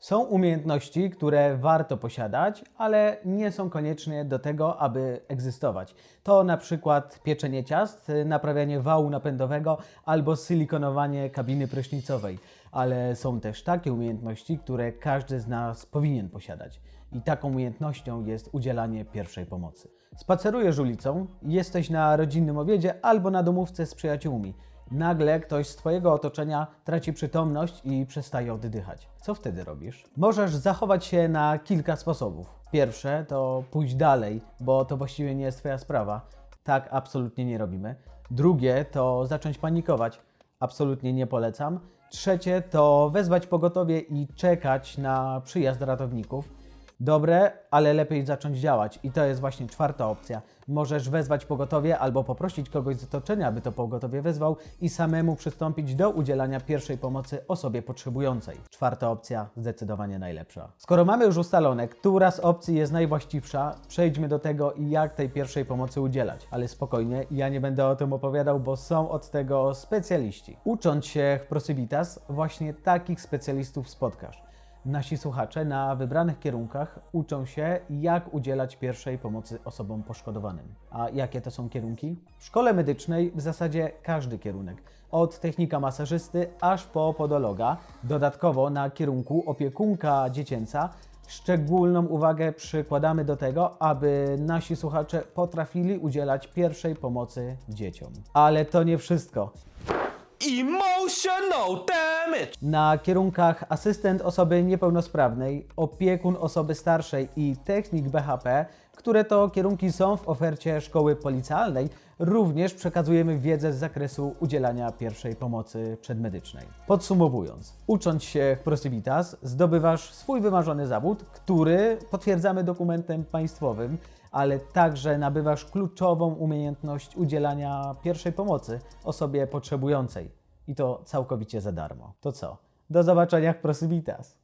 Są umiejętności, które warto posiadać, ale nie są koniecznie do tego, aby egzystować. To na przykład pieczenie ciast, naprawianie wału napędowego albo silikonowanie kabiny prysznicowej. Ale są też takie umiejętności, które każdy z nas powinien posiadać. I taką umiejętnością jest udzielanie pierwszej pomocy. Spacerujesz ulicą, jesteś na rodzinnym obiedzie albo na domówce z przyjaciółmi. Nagle ktoś z Twojego otoczenia traci przytomność i przestaje oddychać. Co wtedy robisz? Możesz zachować się na kilka sposobów. Pierwsze to pójść dalej, bo to właściwie nie jest Twoja sprawa. Tak absolutnie nie robimy. Drugie to zacząć panikować. Absolutnie nie polecam. Trzecie to wezwać pogotowie i czekać na przyjazd ratowników. Dobre, ale lepiej zacząć działać. I to jest właśnie czwarta opcja. Możesz wezwać pogotowie albo poprosić kogoś z otoczenia, aby to pogotowie wezwał i samemu przystąpić do udzielania pierwszej pomocy osobie potrzebującej. Czwarta opcja zdecydowanie najlepsza. Skoro mamy już ustalone, która z opcji jest najwłaściwsza, przejdźmy do tego, jak tej pierwszej pomocy udzielać. Ale spokojnie, ja nie będę o tym opowiadał, bo są od tego specjaliści. Ucząc się Prosivitas, właśnie takich specjalistów spotkasz. Nasi słuchacze na wybranych kierunkach uczą się, jak udzielać pierwszej pomocy osobom poszkodowanym. A jakie to są kierunki? W szkole medycznej w zasadzie każdy kierunek, od technika masażysty aż po podologa. Dodatkowo na kierunku opiekunka dziecięca szczególną uwagę przykładamy do tego, aby nasi słuchacze potrafili udzielać pierwszej pomocy dzieciom. Ale to nie wszystko. Emotional damage! Na kierunkach asystent osoby niepełnosprawnej, opiekun osoby starszej i technik BHP, które to kierunki są w ofercie szkoły policjalnej, również przekazujemy wiedzę z zakresu udzielania pierwszej pomocy przedmedycznej. Podsumowując, ucząc się Prosivitas, zdobywasz swój wymarzony zawód, który potwierdzamy dokumentem państwowym, ale także nabywasz kluczową umiejętność udzielania pierwszej pomocy osobie potrzebującej. I to całkowicie za darmo. To co? Do zobaczenia w Prosivitas.